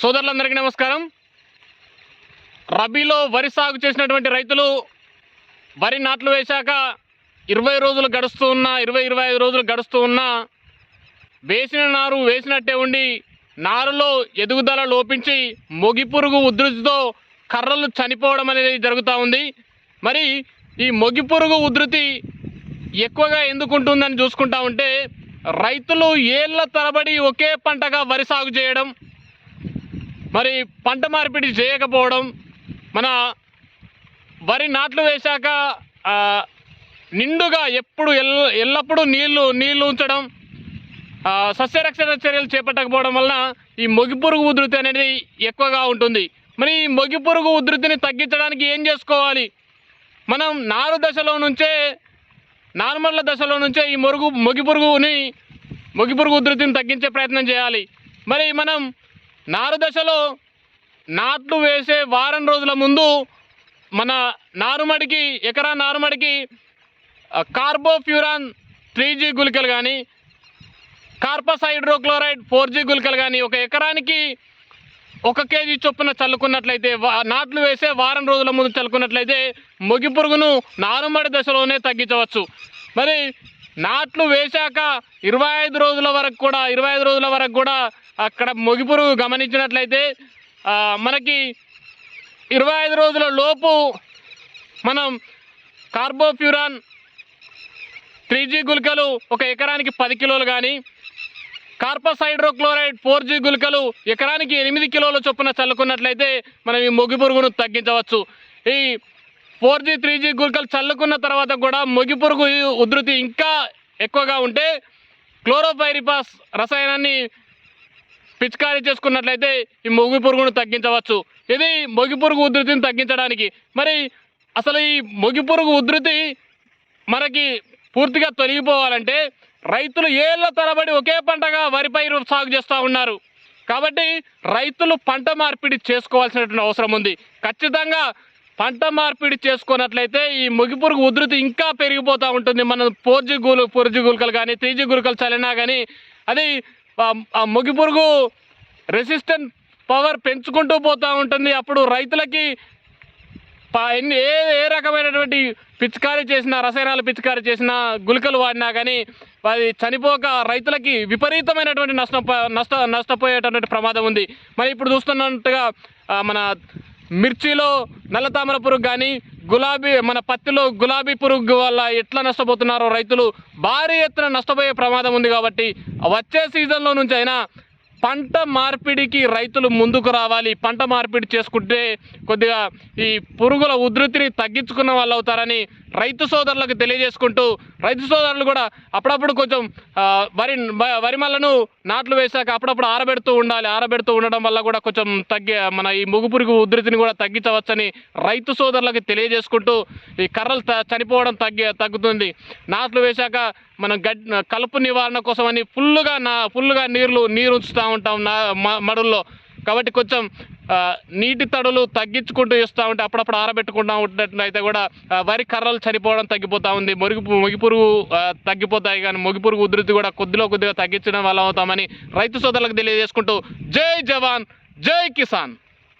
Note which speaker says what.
Speaker 1: సోదరులందరికీ నమస్కారం. రబీలో వరి సాగు చేసినటువంటి రైతులు వరి నాట్లు వేశాక ఇరవై రోజులు గడుస్తూ ఉన్నా ఇరవై ఇరవై ఐదు రోజులు గడుస్తూ ఉన్నా వేసిన నారు వేసినట్టే ఉండి నారులో ఎదుగుదల లోపించి మొగి పురుగు ఉధృతితో కర్రలు చనిపోవడం అనేది జరుగుతూ ఉంది. మరి ఈ మొగి పురుగు ఉధృతి ఎక్కువగా ఎందుకు ఉంటుందని చూసుకుంటా ఉంటే రైతులు ఏళ్ళ తరబడి ఒకే పంటగా వరి సాగు చేయడం మరి పంట మార్పిడి చేయకపోవడం మన వరి నాట్లు వేశాక నిండుగా ఎప్పుడు ఎల్ ఎల్లప్పుడూ నీళ్ళు నీళ్ళు ఉంచడం సస్యరక్షణ చర్యలు చేపట్టకపోవడం వలన ఈ మొగి పురుగు ఉధృతి అనేది ఎక్కువగా ఉంటుంది. మరి ఈ మొగి పురుగు ఉధృతిని తగ్గించడానికి ఏం చేసుకోవాలి? మనం నారు దశలో నుంచే నార్మల్ దశలో నుంచే ఈ మొరుగు మొగి పురుగుని మొగి పురుగు ఉధృతిని తగ్గించే ప్రయత్నం చేయాలి. మరి మనం నారు దశలో నాట్లు వేసే వారం రోజుల ముందు మన నారుమడికి ఎకరా నారుమడికి కార్బోఫ్యూరాన్ త్రీ జీ గుళికలు కానీ కార్పస్ హైడ్రోక్లోరైడ్ ఫోర్ జీ గుళికలు కానీ ఒక ఎకరానికి ఒక కేజీ చొప్పున చల్లుకున్నట్లయితే నాట్లు వేసే వారం రోజుల ముందు చల్లుకున్నట్లయితే మొగి పురుగును నారుమడి దశలోనే తగ్గించవచ్చు. మరి నాట్లు వేశాక ఇరవై ఐదు రోజుల వరకు కూడా ఇరవై ఐదు రోజుల వరకు కూడా అక్కడ మొగిపురుగు గమనించినట్లయితే మనకి ఇరవై ఐదు రోజుల లోపు మనం కార్బోఫ్యూరాన్ త్రీ జీ గుళికలు ఒక ఎకరానికి పది కిలోలు కానీ కార్పస్ హైడ్రోక్లోరైడ్ ఫోర్ జీ గుళికలు ఎకరానికి ఎనిమిది కిలోల చొప్పున చల్లుకున్నట్లయితే మనం ఈ మొగి పురుగును తగ్గించవచ్చు. ఈ ఫోర్ జీ త్రీ జీ గుళికలు చల్లుకున్న తర్వాత కూడా మొగి పురుగు ఉధృతి ఇంకా ఎక్కువగా ఉంటే క్లోరోఫైరిపాస్ రసాయనాన్ని పిచికారీ చేసుకున్నట్లయితే ఈ మొగి పురుగును తగ్గించవచ్చు. ఇది మొగి పురుగు ఉధృతిని తగ్గించడానికి. మరి అసలు ఈ మొగి పురుగు ఉధృతి మనకి పూర్తిగా తొలగిపోవాలంటే రైతులు ఏళ్ళ తరబడి ఒకే పంటగా వరి పైరు సాగు చేస్తూ ఉన్నారు. కాబట్టి రైతులు పంట మార్పిడి చేసుకోవాల్సినటువంటి అవసరం ఉంది. ఖచ్చితంగా పంట మార్పిడి చేసుకున్నట్లయితే ఈ ముగిపురుగు ఉధృతి ఇంకా పెరిగిపోతూ ఉంటుంది. మనం ఫోర్ జీ గూలు ఫోర్ జీ గుళికలు కానీ త్రీ జీ గుళికలు చల్లినా కానీ అది ఆ- ఆ రెసిస్టెంట్ పవర్ పెంచుకుంటూ పోతూ ఉంటుంది. అప్పుడు రైతులకి ఎన్ని ఏ ఏ రకమైనటువంటి పిచికారీ చేసినా రసాయనాలు పిచికారీ చేసినా గుళికలు వాడినా కానీ అది చనిపోక రైతులకి విపరీతమైనటువంటి నష్టం నష్ట నష్టపోయేటటువంటి ప్రమాదం ఉంది. మరి ఇప్పుడు చూస్తున్నట్టుగా మన మిర్చిలో నల్ల తామర పురుగు కానీ గులాబీ మన పత్తిలో గులాబీ పురుగు వల్ల ఎట్లా నష్టపోతున్నారో రైతులు భారీ ఎత్తున నష్టపోయే ప్రమాదం ఉంది కాబట్టి వచ్చే సీజన్లో నుంచి అయినా పంట మార్పిడికి రైతులు ముందుకు రావాలి. పంట మార్పిడి చేసుకుంటే కొద్దిగా ఈ పురుగుల ఉధృతిని తగ్గించుకున్న వాళ్ళు అవుతారని రైతు సోదరులకు తెలియజేసుకుంటూ రైతు సోదరులు కూడా అప్పుడప్పుడు కొంచెం వరి వరిమల్లను వరి నాట్లు వేశాక అప్పుడప్పుడు ఆరబెడుతూ ఉండాలి. ఆరబెడుతూ ఉండడం వల్ల కూడా కొంచెం తగ్గే మన ఈ ముగుపురుగు ఉధృతిని కూడా తగ్గించవచ్చని రైతు సోదరులకు తెలియజేసుకుంటూ ఈ కర్రలు త- చనిపోవడం తగ్గి తగ్గుతుంది. నాట్లు వేశాక మనం గడ్ కలుపు నివారణ కోసమని ఫుల్లుగా నా ఫుల్లుగా నీళ్ళు నీరు ఉంచుతూ ఉంటాం నా మ- మడుల్లో. కాబట్టి కొంచెం నీటి తడులు తగ్గించుకుంటూ ఇస్తూ ఉంటే అప్పుడప్పుడు ఆరబెట్టుకుంటూ ఉంటున్నట్లయితే కూడా వరి కర్రలు చనిపోవడం తగ్గిపోతూ ఉంది. మొరుగు మొగిపురుగు తగ్గిపోతాయి కానీ మొగిపురుగు ఉధృతి కూడా కొద్దిలో కొద్దిగా తగ్గించడం వల్ల అవుతామని రైతు సోదరులకు తెలియజేసుకుంటూ జై జవాన్ జై కిసాన్.